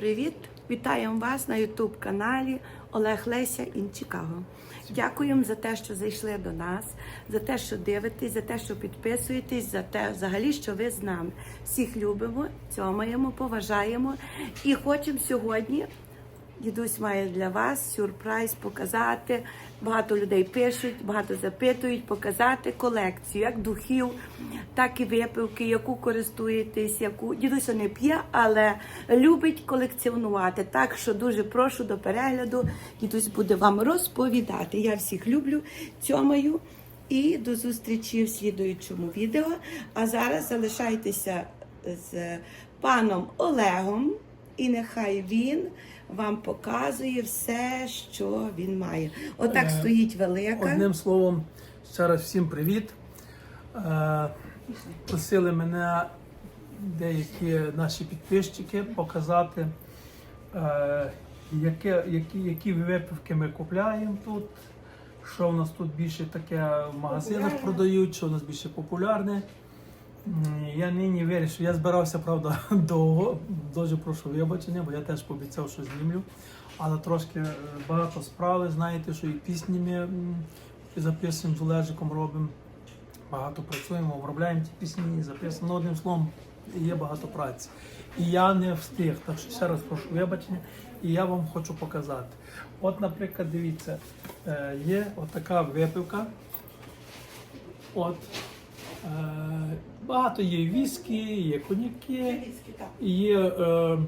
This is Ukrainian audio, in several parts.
привіт! Вітаємо вас на Ютуб каналі Олег Леся Ін Чикаго. Дякуємо за те, що зайшли до нас, за те, що дивитесь, за те, що підписуєтесь, за те, взагалі, що ви з нами. Всіх любимо, цьомаємо, поважаємо і хочемо сьогодні. Дідусь має для вас сюрприз показати. Багато людей пишуть, багато запитують, показати колекцію, як духів, так і випивки, яку користуєтесь, яку дідуся не п'є, але любить колекціонувати. Так що дуже прошу до перегляду. Дідусь буде вам розповідати. Я всіх люблю, цьомаю. І до зустрічі в слідуючому відео. А зараз залишайтеся з паном Олегом, і нехай він вам показує все, що він має. Отак Е, стоїть велика. Одним словом, ще раз всім привіт. Е, Просили мене деякі наші підписчики показати, е, яке, які, які випивки ми купляємо тут, що в нас тут більше таке в магазинах продають, що в нас більше популярне. Я нині вирішив, я збирався, правда, довго, дуже прошу вибачення, бо я теж пообіцяв, що знімлю. Але трошки е, багато справи, знаєте, що і пісні ми записуємо з Олежиком, робимо. Багато працюємо, обробляємо ті пісні, записуємо. Ну, одним словом, є багато праці. І я не встиг, так що ще раз прошу вибачення, і я вам хочу показати. От, наприклад, дивіться, е, є отака випивка. От. Багато є віскі, є коньяки, є е,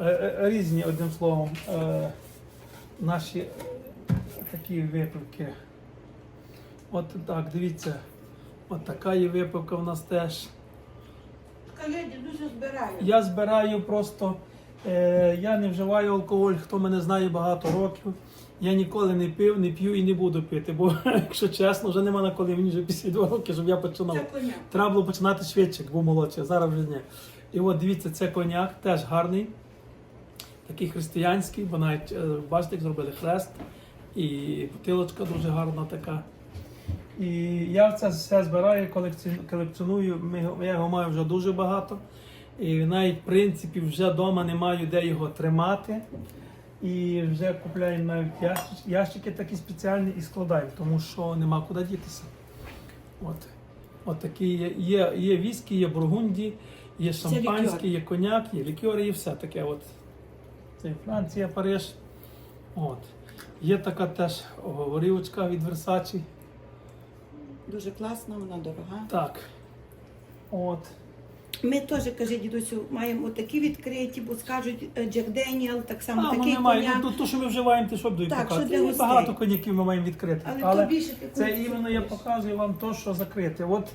е, е, різні, одним словом, е, наші такі випивки. От так, дивіться, от така є випивка в нас теж. Скажи, дуже збираю. Я збираю просто, я не вживаю алкоголь, хто мене знає багато років. Я ніколи не пив, не п'ю і не буду пити, бо, якщо чесно, вже нема на коли мені вже 52 роки, щоб я починав. Треба було починати швидше, молодший, а зараз вже ні. І от дивіться, це коньяк, теж гарний, такий християнський, бо навіть е, бачите, як зробили хрест, і бутилочка дуже гарна така. І я це все збираю, колекціоную. Я його маю вже дуже багато. І навіть в принципі вже вдома не маю де його тримати. І вже купляємо навіть ящички, ящики такі спеціальні і складаємо, тому що нема куди дітися. От. От такі є, є, є віскі, є бургунді, є шампанське, є коньяк, є лікери, є все таке. От. Це Франція, Париж. От. Є така теж горілочка від Versace. Дуже класна, вона дорога. Так. От. Ми теж, каже дідусю, маємо такі відкриті, бо скажуть е, Джек Деніел, так само А, ну, такий коняк. Ну, то, то, що ми вживаємо, ти що будемо Так, показувати? що для гостей. Багато коньяків ми маємо відкрити. Але, Але, то більше таку це іменно я показую вам то, що закрите. От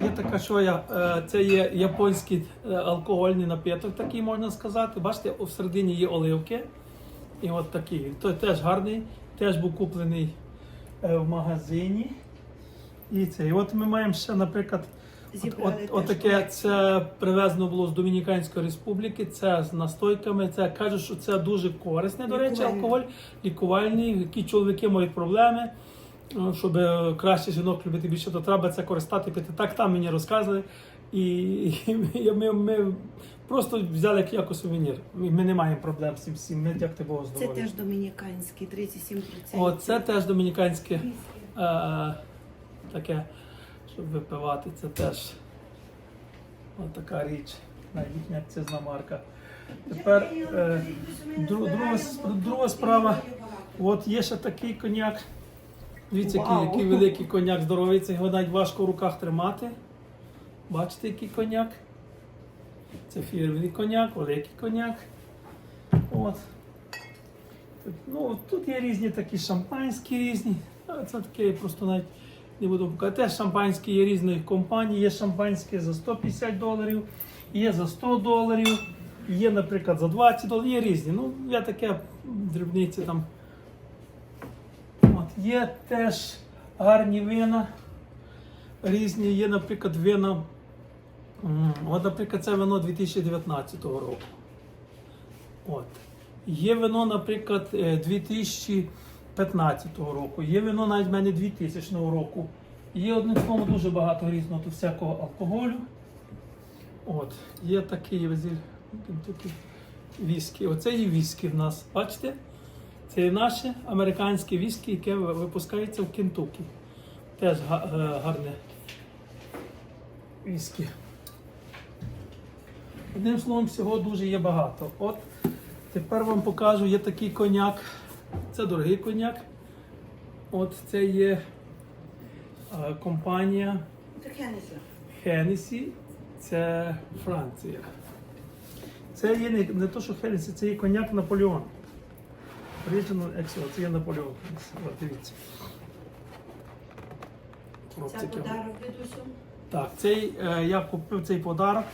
є така, що я, е, це є японський е, алкогольний напиток, такий можна сказати. Бачите, у середині є оливки. І от такий. Той теж гарний, теж був куплений в магазині. І це. І от ми маємо ще, наприклад, Зібрали от, теж от таке це привезено було з Домініканської республіки. Це з настойками. Це кажуть, що це дуже корисне, до речі, алкоголь лікувальний, які чоловіки мають проблеми. е, Щоб е, краще жінок любити більше, то треба це користати пити. Так там мені розказували. І, і ми, ми просто взяли як, як сувенір. Ми, ми не маємо проблем з цим всім. Ми дякувати Богу Це теж домініканський, 37%. О, це теж домініканське е, таке, щоб випивати. Це теж така річ. Їхня акцизна марка. Тепер е, дру- друга, друга справа. От є ще такий коньяк. Дивіться, який, який великий коньяк здоровий. Це його навіть важко в руках тримати. Бачите, який коньяк? Це фірменний коньяк, великий коньяк. От. Ну, тут є різні такі шампанські різні. Це таке просто навіть не буду показувати. Теж шампанські є різних компанії. є шампанське за 150 доларів, є за 100 доларів, є, наприклад, за 20 доларів, є різні. Ну, Я таке дрібниці там. От, Є теж гарні вина. Різні є, наприклад, вина. От, наприклад, це вино 2019 року. От. Є вино, наприклад, е, 2000. 15-го року, є вино навіть в мене 2000 року. Є одним словом дуже багато різного тут всякого алкоголю. От, Є такий везіль, віскі. Оце є віскі в нас, бачите? Це і наше американське віскі, яке випускається в Кентукі. Теж е, гарне віскі. Одним словом, всього дуже є багато. От Тепер вам покажу, є такий коняк. Це дорогий коняк. От це є е, компанія Hennessy, це Франція. Це є не, не то, що Hennessy, це є коньяк Наполеон. Original Excellent, це є Наполеон. От дивіться. Це подарок дідусю. так, цей, е, я купив цей подарок.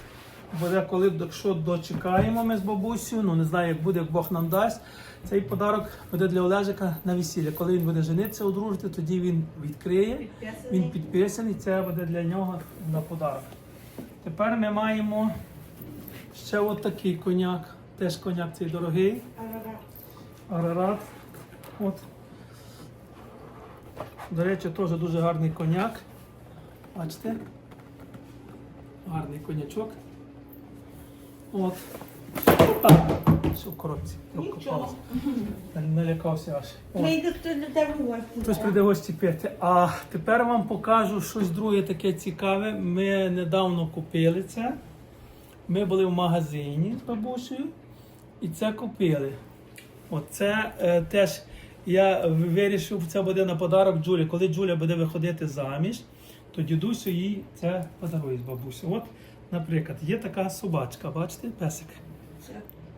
Буде коли якщо дочекаємо ми з бабусею, ну не знаю, як буде, як Бог нам дасть. Цей подарок буде для Олежика на весілля. Коли він буде женитися, одружити, тоді він відкриє. Він Підписаний. це буде для нього на подарок. Тепер ми маємо ще от коняк. Теж коняк цей дорогий. Арарат. Арарат. От. До речі, теж дуже гарний коняк. Бачите? Гарний конячок. От. Опа! Що в коробці? Нічого. Налякався аж. Прийде хтось до тебе в гості. Хтось прийде гості пити. А тепер вам покажу щось друге таке цікаве. Ми недавно купили це. Ми були в магазині з бабусею і це купили. Оце е, теж я вирішив, це буде на подарок Джулі. Коли Джуля буде виходити заміж, то дідусю їй це подарує з бабусю. От, наприклад, є така собачка, бачите, песик.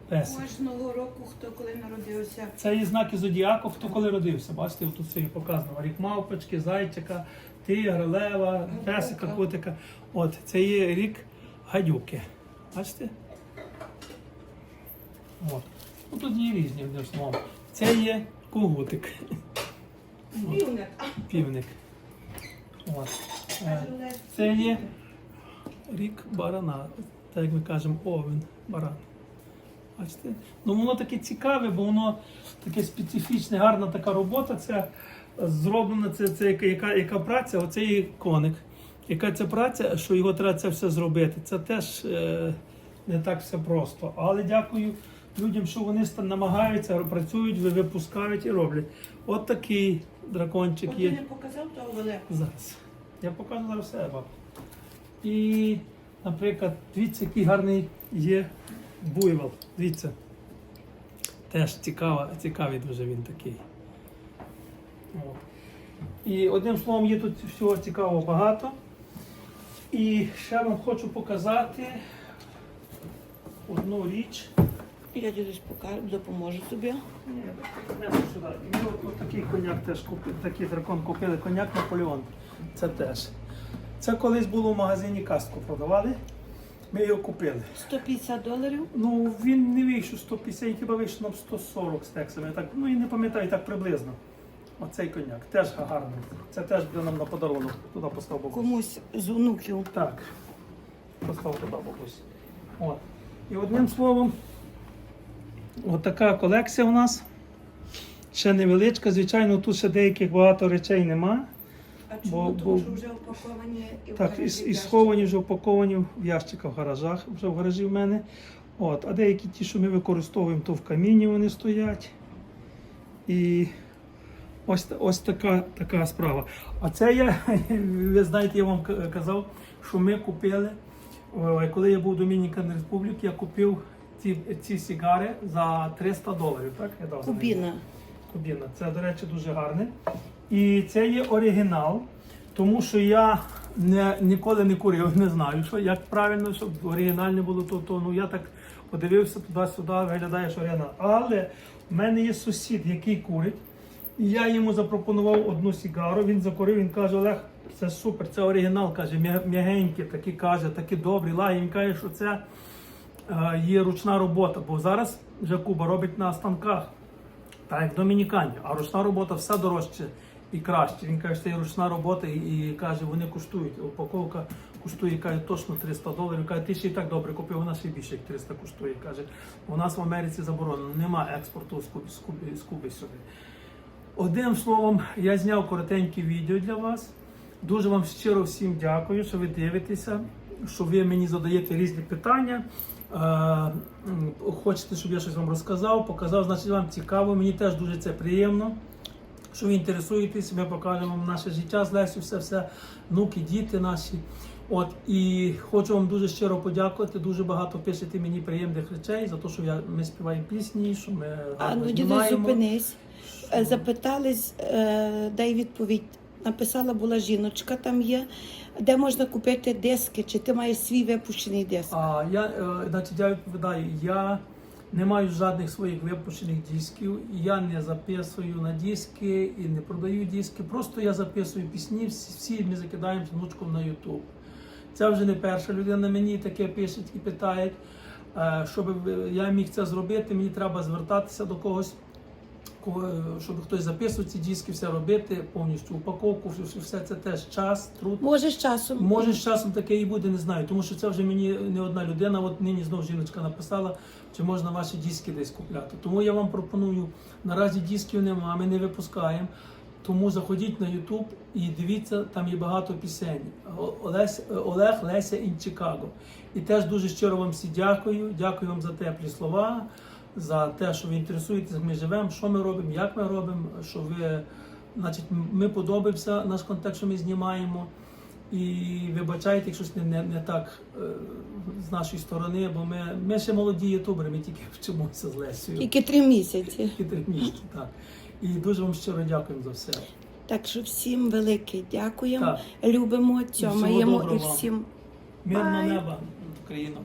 Песик. Кожного року, хто коли народився. Це є знаки зодіаку, хто коли родився. Бачите, тут все є показано. Рік мавпочки, зайчика, тигра, лева, песика, котика. От, це є рік гадюки. Бачите? От. Ну, тут є різні одним словом. Це є когутик, Півник. півник. От. Е, Це є рік барана, так як ми кажемо, овен, баран. Бачите? Ну воно таке цікаве, бо воно таке специфічне, гарна така робота. Це зроблена, це, це яка, яка, яка праця, оце є коник. Яка це праця, що його треба це все зробити. Це теж е, не так все просто. Але дякую людям, що вони намагаються, працюють, випускають і роблять. От такий дракончик От ти не показав того великого. Зараз. Я покажу зараз все. І, наприклад, дивіться, який гарний є буйвол. Дивіться. Теж цікава, цікавий дуже він такий. От. І одним словом, є тут всього цікавого багато. І ще вам хочу показати одну річ. Я дідусь покажу, допоможу тобі. Ні, не сюди. Ми от такий коняк теж купили, такий дракон купили, коняк Наполеон. Це теж. Це колись було в магазині кастку продавали. Ми його купили. 150 доларів. Ну він не вийшов 150, хіба вийшов на 140 з тексами. Так, ну і не пам'ятаю так приблизно. Оцей коняк. Теж гарний. Це теж буде нам на подарунок. Туди постав бабусь. Комусь з онуків. Так. Постав туди бабусь. От. І одним словом, от колекція у нас. Ще невеличка, звичайно, тут ще деяких багато речей нема. А Бо- чому? бо- Тому що вже упаковані і в Так, і, гаражі і сховані вже упаковані в ящиках в гаражах, вже в гаражі в мене. От, а деякі ті, що ми використовуємо, то в каміні вони стоять. І ось, та- ось така, така справа. А це я, ви знаєте, я вам к- казав, що ми купили, ой, коли я був в Домінікан Республіки, я купив ці, ці сігари за 300 доларів. Так? Я дав за них. Кубіна. Кубіна. Це, до речі, дуже гарне. І це є оригінал, тому що я не, ніколи не курив, не знаю, що, як правильно, щоб оригінальне було, то, то ну, я так подивився туди-сюди, виглядає, що оригінал. Але в мене є сусід, який курить. І я йому запропонував одну сігару, він закурив, він каже, Олег, це супер, це оригінал, каже, м'я- м'ягенький, такий каже, такий добрий, лагі. Він каже, що це е, є ручна робота, бо зараз вже Куба робить на станках. Так, як в Домінікані, а ручна робота все дорожче і краще. Він каже, це є ручна робота і, і каже, вони коштують. Упаковка коштує каже, точно 300 доларів. Каже, ти ще і так добре купив, вона ще більше як 300 коштує. Каже, у нас в Америці заборонено, нема експорту з Куби, з Куби, з Куби сюди. Одним словом, я зняв коротеньке відео для вас. Дуже вам щиро всім дякую, що ви дивитеся, що ви мені задаєте різні питання. Е, Хочете, щоб я щось вам розказав, показав, значить вам цікаво. Мені теж дуже це приємно. Що ви інтересуєтесь, ми покажемо вам наше життя з Лесю, все, все, внуки, діти наші. От і хочу вам дуже щиро подякувати. Дуже багато пишете мені приємних речей за те, що я, ми співаємо пісні, що ми А ну діду, зупинись. що- Запитались, е, дай відповідь. Написала була жіночка, там є, де можна купити диски, чи ти маєш свій випущений диск? А я, е, значить, я відповідаю, я не маю жодних своїх випущених дисків, я не записую на диски і не продаю диски. Просто я записую пісні, всі, ми закидаємо з внучком на YouTube. Це вже не перша людина мені таке пишуть і питають. Е, Щоб я міг це зробити, мені треба звертатися до когось, кого- щоб хтось записував ці диски, все робити, повністю упаковку, все- все це теж час, труд. Може з часом. Може, з часом таке і буде, не знаю, тому що це вже мені не одна людина. От нині знов жіночка написала, чи можна ваші диски десь купляти. Тому я вам пропоную. Наразі дисків нема, ми не випускаємо. Тому заходіть на YouTube і дивіться, там є багато пісень. Олесь, Олег, Леся і Чикаго. І теж дуже щиро вам всі дякую. Дякую вам за теплі слова, за те, що ви інтересуєтесь, як ми живемо, що ми робимо, як ми робимо, що ви, значить, ми подобаємося наш контекст, що ми знімаємо. І вибачайте, якщо щось не, не, не так е, з нашої сторони, бо ми, ми ще молоді ютубери, ми тільки вчимося з Лесею. Тільки три місяці. Тільки три місяці, так. І дуже вам щиро дякуємо за все. Так що всім велике дякуємо. Так. Любимо, цьомаємо і всім. Мирного неба, Україна.